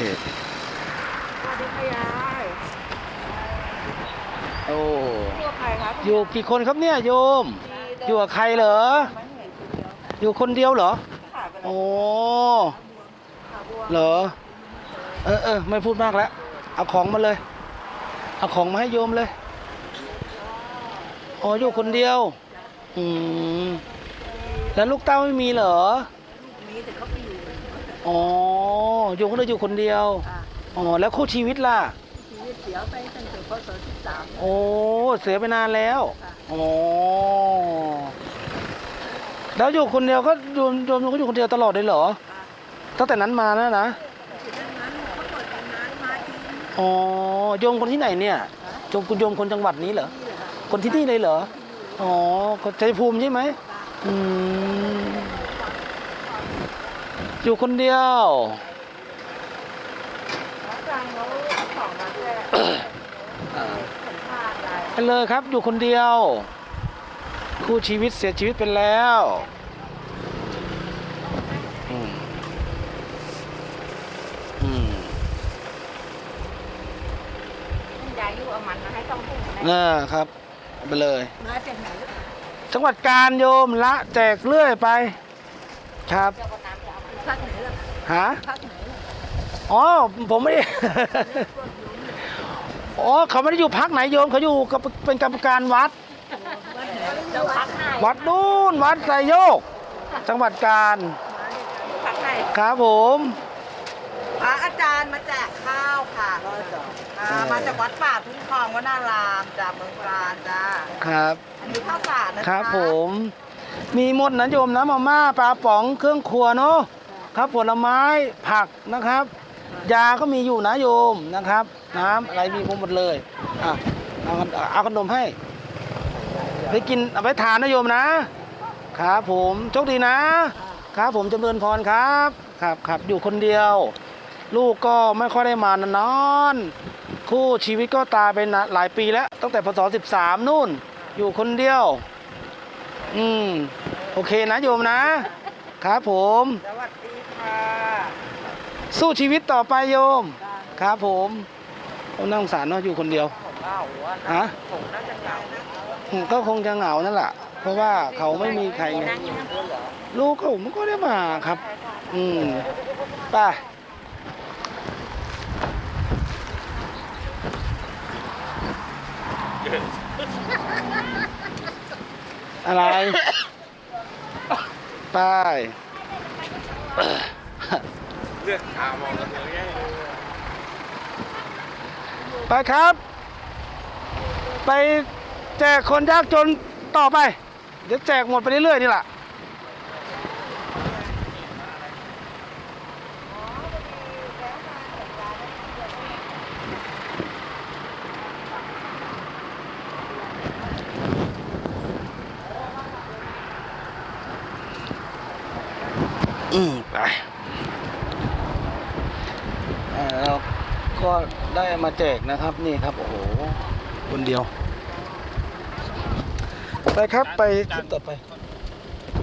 สวัสดีค่ะยายโอ้ชื่อใครคะอยู่กี่คนครับเนี่ยโยมอยู่กับใครเหรออยู่คนเดียวเหรอ ค่ะเป็นโอ้ขาบัวเหรอ เออเออไม่พูดมากแล้ว เอาของมาเลย เอาของมาให้โยมเลย อ๋ออยู่คนเดียว อืม แล้วลูกเต้าไม่มีเหรอ มีแต่เขาไป อยู่อ๋อโยมก็เลยอยู่คนเดียว อะอ๋อ แล้วคู่ชีวิตล่ะ ชีวิตเสียไปตั้งแต่พศสิบสามโอ้ เสียไปนานแล้วอ๋อ แล้วอยู่คนเดียวก็โยมโยมก็อยู่คนเดียวตลอดเลยเหรอตั้งแต่นั้นมานะนะดังนั้นเขาเปิดเป็นร้านมาที่นี่อ๋อ โยมคนที่ไหนเนี่ยโยมคุณโยมคนจังหวัดนี้เหรอแหละค่ะคนที่นี่เลยเหรอ อ๋อคนชัยภูมิใช่ไหม อืม อยู่คนเดียวอาจารย์เขาเอาของมาแจกสัมภาษณ์อะไรไปเลยครับอยู่คนเดียว คู่ชีวิตเสียชีวิตไปแล้วอืมอืมยายอยู่เอามันมาให้ต้องพูดนะอ่าครับเอาไปเลยมาจากไหนจังหวัดการโยมละแจกเรื่อยไป ครับ พักไหนล่ะหาพักไหนอ๋อผมไม่ได้ อ๋อเขาไม่ได้อยู่พักไหนโยมเขาอยู่กับเป็นกรรมการวัดเจ้าพักไหนวัดนู่นวัดไซโยก จังหวัดการพักไหนครับผมพระอาจารย์มาแจกข้าวค่ะอ่ามาจากวัดป่าทุ่งทองวนารามจากเมืองกาญจ้าครับอันนี้ข้าวสารนะะครับผม มีหมดนะโยมนะมาม่าปลาป๋องเครื่องครัวเนาะ ครับผลไม้ผักนะครับ ยาก็มีอยู่นะโยมนะครับ น้ำอะไรมีหมดเลยอะเอาเอาขนมให้ไปกินเอาไปทานนะโยมนะครับผมโชคดีนะครับผมจำเริญพรครับครับครับอยู่คนเดียว ลูกก็ไม่ค่อยได้มานอนคู่ชีวิตก็ตายไปนะหลายปีแล้ว ตั้งแต่พศ13นู่น อยู่คนเดียว อืม โอเคนะโยมนะครับผมสวัสดี ค่ะสู้ชีวิตต่อไปโยม ครับผมโอ้น่าสงสารเนาะอยู่คนเดียวผมเหงาอะฮะผมน่าจะเหงานะอืมก็คงจะเหงานั่นแหละเพราะว่าเขาไม่มีใครไงนั่งอยู่ด้วยเหรอลูกเขาไม่ก็ได้มาครับ อืมไปอะไร ไป เลือกขามองกันเลยไปครับ ไปแจกคนยากจนต่อไป เดี๋ยวแจกหมดไปเรื่อยๆนี่แหละ อืมไปเอ่อเราก็ได้มาแจกนะครับนี่ครับ โอ้โหคนเดียว ไปครับไปจุดต่อไป